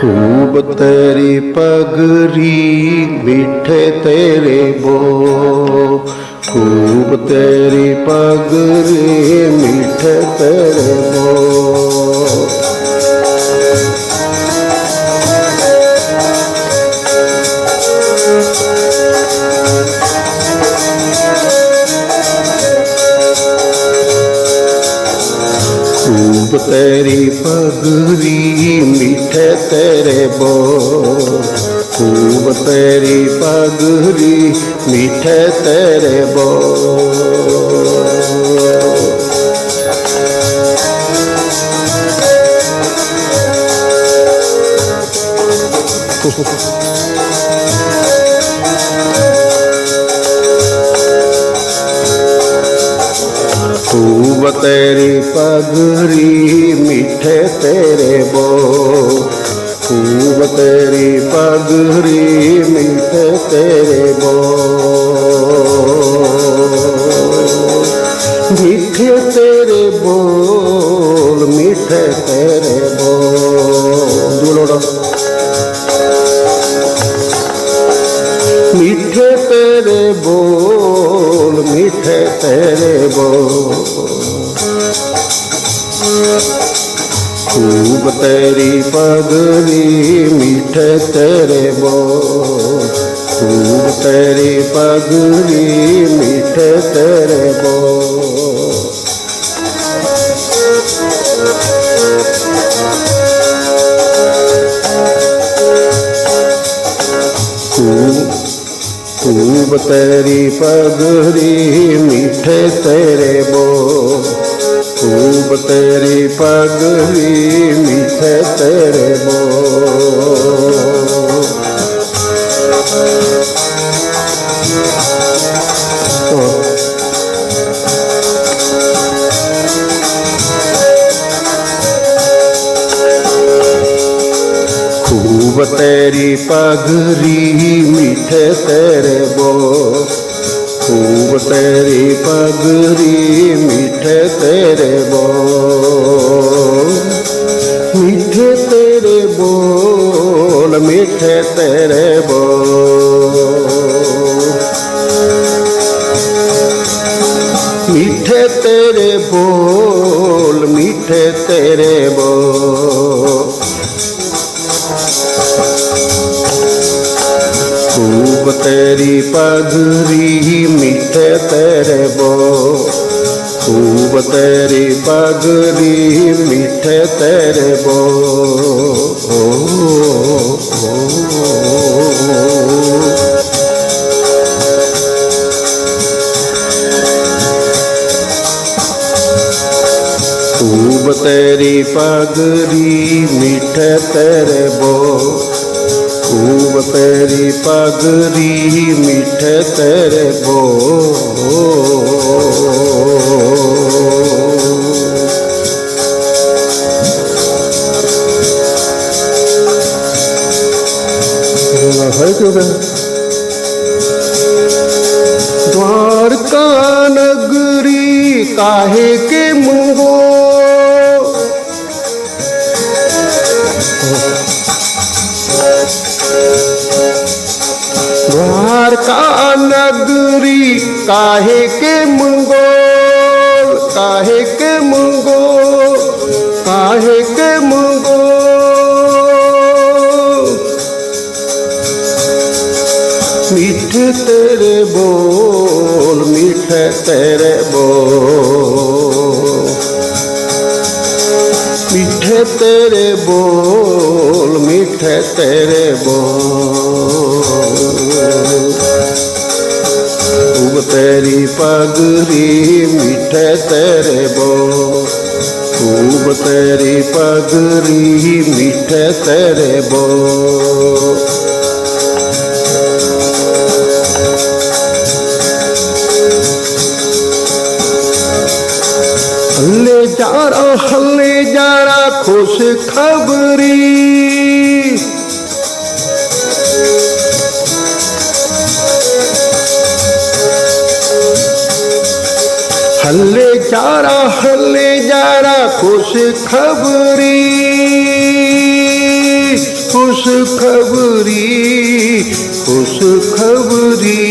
ਖੂਬ ਤੇਰੀ ਪਗਰੀ ਮਿੱਠੇ ਤੇਰੇ ਬੋ। ਖੂਬ ਤੇਰੀ ਪਗਰੀ ਮਿੱਠੇ ਤੇਰੇ ਬੋ। ਖੂਬ ਤੇਰੀ ਪਗਰੀ ਮਿੱਠੇ ਤੇਰੇ ਬੋਲ। ਖੂਬ ਤੇਰੀ ਪਗਰੀ ਮਿੱਠੇ ਤੇਰੇ ਬੋਲ। ਖੂਬ ਤੇਰੀ ਪਗਰੀ ਮਿੱਠੇ ਤੇਰੇ ਬੋ ਖੂਬ ਤੇਰੀ ਪਗਰੀ ਮਿੱਠੇ ਤੇਰੇ ਬੋ ਤੇਰੇ ਬੋਲ ਖੂਬ ਤੇਰੀ ਪਗਰੀ ਮਿੱਠੇ ਤੇਰੇ ਬੋਲ ਖੂਬ ਤੇਰੀ ਪਗਰੀ ਮਿੱਠੇ ਤੇਰੇ ਬੋ ਖੂਬ ਤੇਰੀ ਪਗਰੀ ਮਿੱਠੇ ਤੇਰੇ ਬੋ ਖੂਬ ਤੇਰੀ ਪਗਰੀ ਮਿੱਠੇ ਤੇਰੇ ਬੋ ਖੂਬ ਤੇਰੀ ਪਗਰੀ ਮਿੱਠੇ ਤੇਰੇ ਬੋ ਮਿੱਠੇ ਤੇਰੇ ਬੋ ਤੇਰੀ ਪਗਰੀ ਮਿੱਠੇ ਤੇਰੇ ਬੋ ਖੂਬ ਤੇਰੀ ਪਗਰੀ ਮਿੱਠੇ ਤੇਰੇ ਬੋ ਹੈ ਕਿਉਂ द्वारका नगरी काहे के बोल मीठे तेरे बोल मीठे तेरे बोल मीठे तेरे बोल खूब तेरी पगड़ी मीठे तेरे बोल खूब तेरी पगड़ी मीठे तेरे बोल যারা হলে যারা খুশ খবরি হলে যারা হলে যারা খুশ খবরি খুশ খবরি খুশ খবরি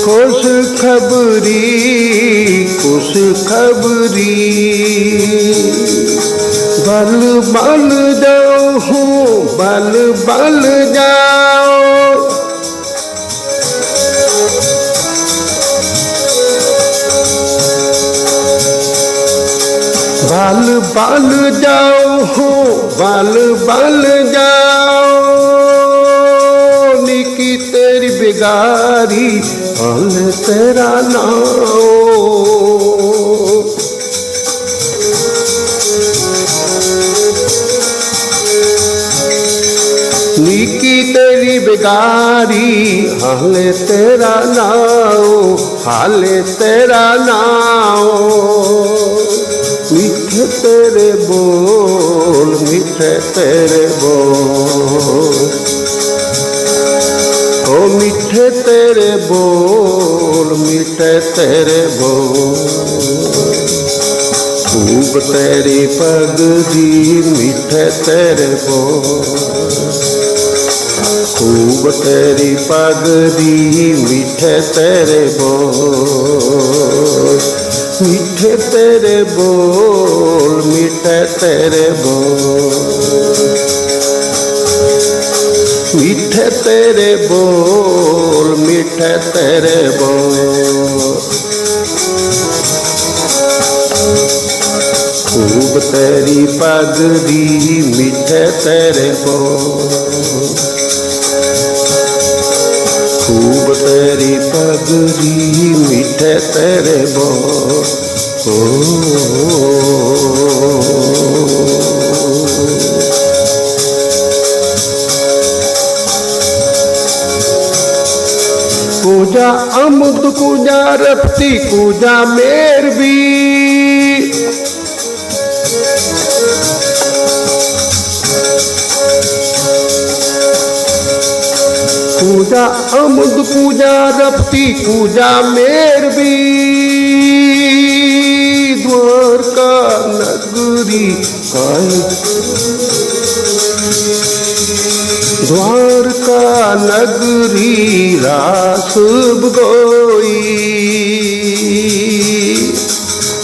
खुश खबरी खुश खबरी खुश खबरी बल बल जाओ हो बल बल जाओ बल बल जाओ हो बल बल जाओ बिगारी हल तेरा नाम निकी तेरी बिगारी हाले तेरा नाओ हाले तेरा नाओ मीठे तेरे बोल मीठे तेरे बोल ਮਿਠੇ ਤੇਰੇ ਬੋਲ ਮਿਠੇ ਤੇਰੇ ਬੋਲ। ਖੂਬ ਤੇਰੀ ਪਗ ਦੀ ਮਿਠੇ ਤੇਰੇ ਬੋਲ। ਖੂਬ ਤੇਰੀ ਪਗ ਦੀ ਮਿਠੇ ਤੇਰੇ ਬੋਲ। ਮਿੱਠੇ ਤੇਰੇ ਬੋਲ ਮਿੱਠੇ ਤੇਰੇ ਬੋਲ। ਮਿੱਠੇ ਤੇਰੇ ਬੋਲ, ਮਿੱਠੇ ਤੇਰੇ ਬੋਲ। ਖੂਬ ਤੇਰੀ ਪਗ ਦੀ ਮਿੱਠੇ ਤੇਰੇ ਬੋਲ। ਖੂਬ ਤੇਰੀ ਪਗ ਦੀ ਮਿੱਠੇ ਤੇਰੇ ਬੋਲ। ਓ पूजा अमुद पूजा रफ्ती पूजा, मेर भी। पूजा अमुद पूजा रफ्ती पूजा, मेर भी। द्वारका नगरी काई द्वारका नगरी रास गोई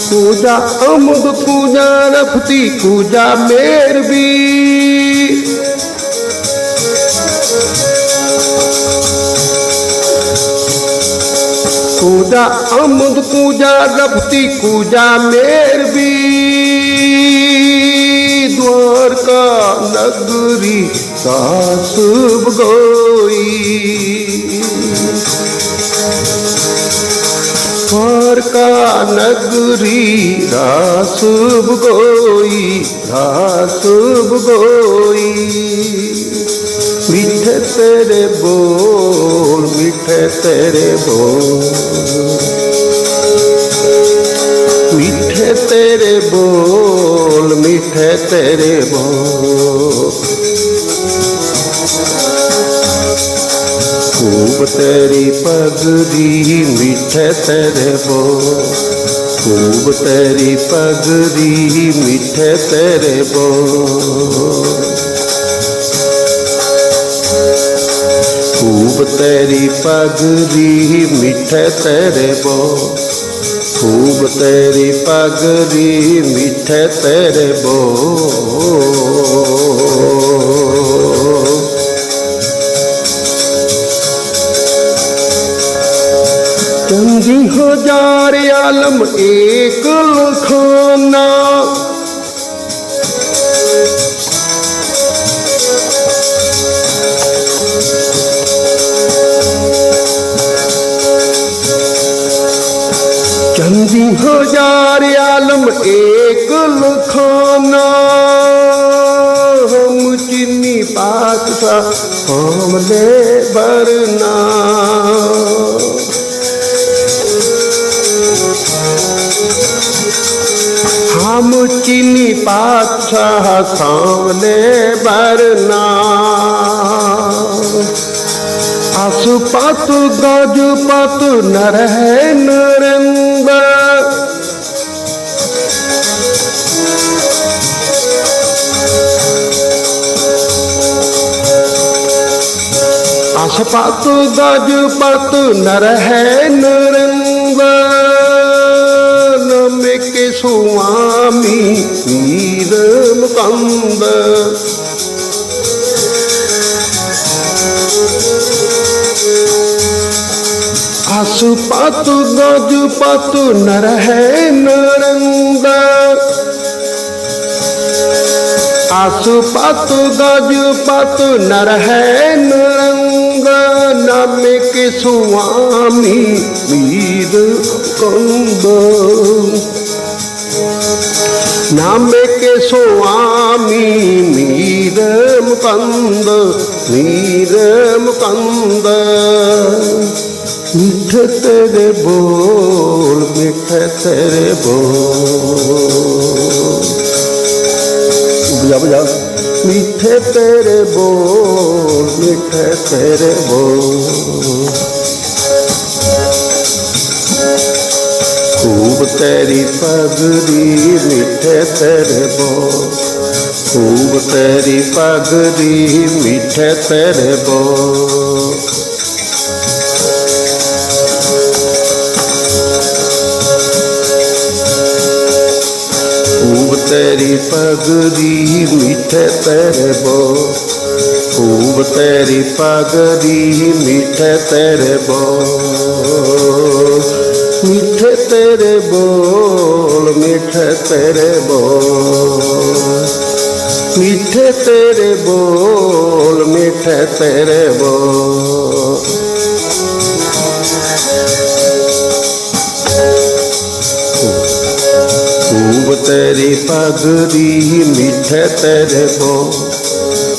पूजा अमुद पूजा रफ्ती पूजा मेर भी पूजा अमुद पूजा रफ्ती पूजा मेर भी द्वारका नगरी सास गोई द्वारका नगरी रास गोई रास गोई मीठे तेरे बोल मीठे तेरे बोल मीठे तेरे बोल मीठे तेरे बोल ਖੂਬ ਤੇਰੀ ਪਗੜੀ ਮਿੱਠੇ ਤੇਰੇ ਬੋ ਖੂਬ ਤੇਰੀ ਪਗੜੀ ਮਿੱਠੇ ਤੇਰੇ ਬੋ ਖੂਬ ਤੇਰੀ ਪਗੜੀ ਮਿੱਠੇ ਤੇਰੇ ਬੋ ਖੂਬ ਤੇਰੀ ਪਗੜੀ ਮਿੱਠੇ ਤੇਰੇ ਬੋ हजार आलम एक लखाना चंदी हजार आलम एक लखाना हम चिन्नी पातशाह हमले बरना मुचिनी पाक्षः सामने बरना। आसुपतु नर है नरंग आसपतु गजपतु नरह नर ਸੁਆਮੀ ਵੀਰ ਮੁਕੰਦ। ਆਸਪਤ ਗਜ ਪਤ ਨਰ ਹੈ ਨਰੰਗ। ਆਸਪਤ ਗਜ ਪਤ ਨਰ ਹੈ ਨਰੰਗ ਨਾਮਿਕ ਸੁਆਮੀ ਵੀਰ नामे के स्वामी मीर मुकंद मीर मुकंद मिठ तेरे बोल मिठ तेरे बोल बुझा बुझा मिठे तेरे बोल मिठे तेरे बोल ਖੂਬ ਤੇਰੀ ਪਗੜੀ ਮਿੱਠੇ ਤੇਰੇ ਬੋਲ ਖੂਬ ਤੇਰੀ ਪਗੜੀ ਮਿੱਠੇ ਤੇਰੇ ਬੋਲ ਖੂਬ ਤੇਰੀ ਪਗੜੀ ਮਿੱਠੇ ਤੇਰੇ ਬੋ। ਖੂਬ ਤੇਰੀ ਪਗੜੀ ਮਿੱਠੇ ਤੇਰੇ ਬੋ। तेरे बोल मीठे तेरे बोल मीठे तेरे बोल मीठे तेरे बोल खूब तेरी पगड़ी मीठे तेरे बो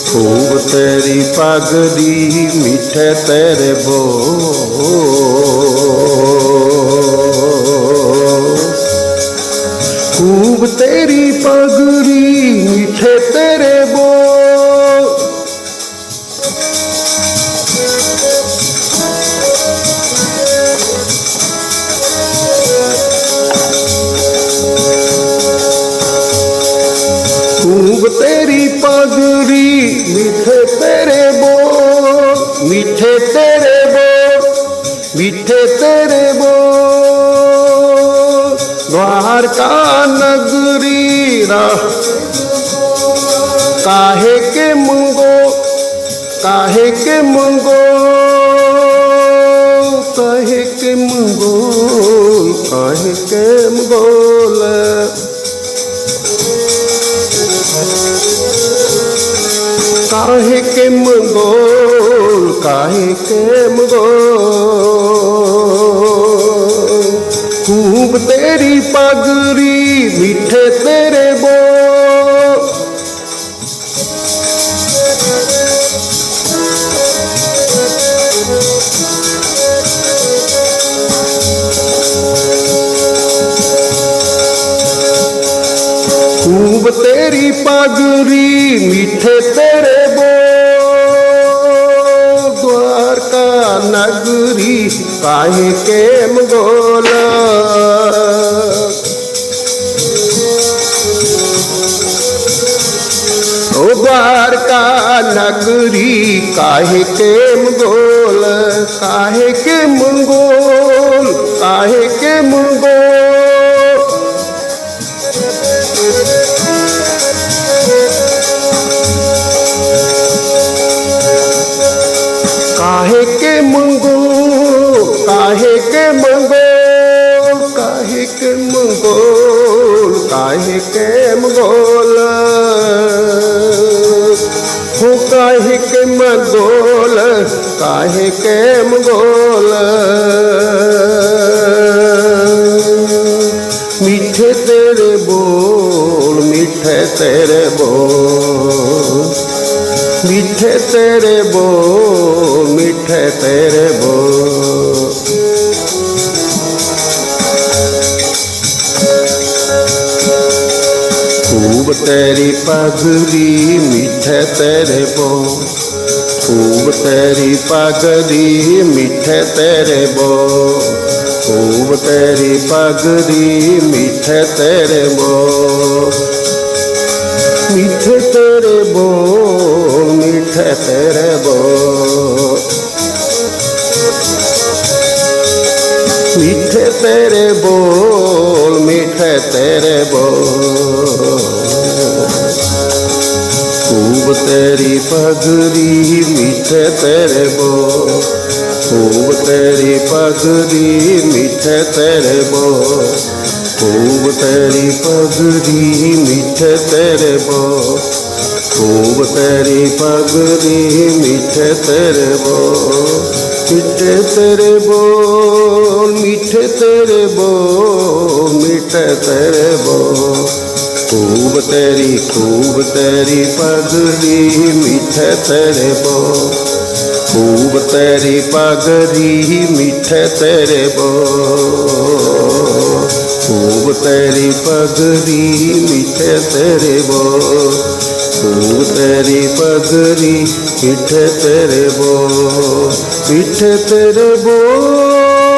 खूब तेरी पगड़ी मीठे तेरे बो ਖੂਬ ਤੇਰੀ ਪਗੜੀ ਮਿੱਠੇ ਤੇਰੇ ਬੋ काहे के मुंगो काहे के मुंगो काहे के मुंगोल काहे के मंगोल काहे के मंगोल खूब तेरी पगड़ी मिठे तेरे तेरी मीठे तेरे बो द्वारका नगरी, काहे के मगोला द्वारका नगरी, काहे के मंगोल काहे के मंगोल काहे के मंगोल काहे के मंगोल मीठे तेरे बोल मीठे तेरे बोल मीठे तेरे बोल मीठे तेरे बोल खूब तेरी पगड़ी मीठे तेरे बोल खूब तेरी पगड़ी मीठे तेरे बो खूब तेरी पगड़ी मीठे तेरे बो मीठे तेरे बो मीठे तेरे बो मीठे तेरे बोल मीठे तेरे बोल तेरी पगड़ी मीठे तेरे बो खूब तेरी पगड़ी मीठे तेरे बो खूब तेरी पगड़ी मीठे तेरे बो खूब तेरी पगड़ी मीठे तेरे बो मिठे तेरे बो मीठे तेरे बो मीठे तेरे बो ਖੂਬ ਤੇਰੀ ਖੂਬ ਤੇਰੀ ਪਗੜੀ ਮਿੱਠੇ ਤੇਰੇ ਬੋ। ਖੂਬ ਤੇਰੀ ਪਗੜੀ ਮਿੱਠੇ ਤੇਰੇ ਬੋਲ ਖੂਬ ਤੇਰੀ ਪਗੜੀ ਮਿੱਠੇ ਤੇਰੇ ਬੋਲ ਖੂਬ ਤੇਰੀ ਪਗੜੀ ਮਿੱਠੇ ਤੇਰੇ ਬੋਲ ਮਿੱਠੇ ਤੇਰੇ ਬੋਲ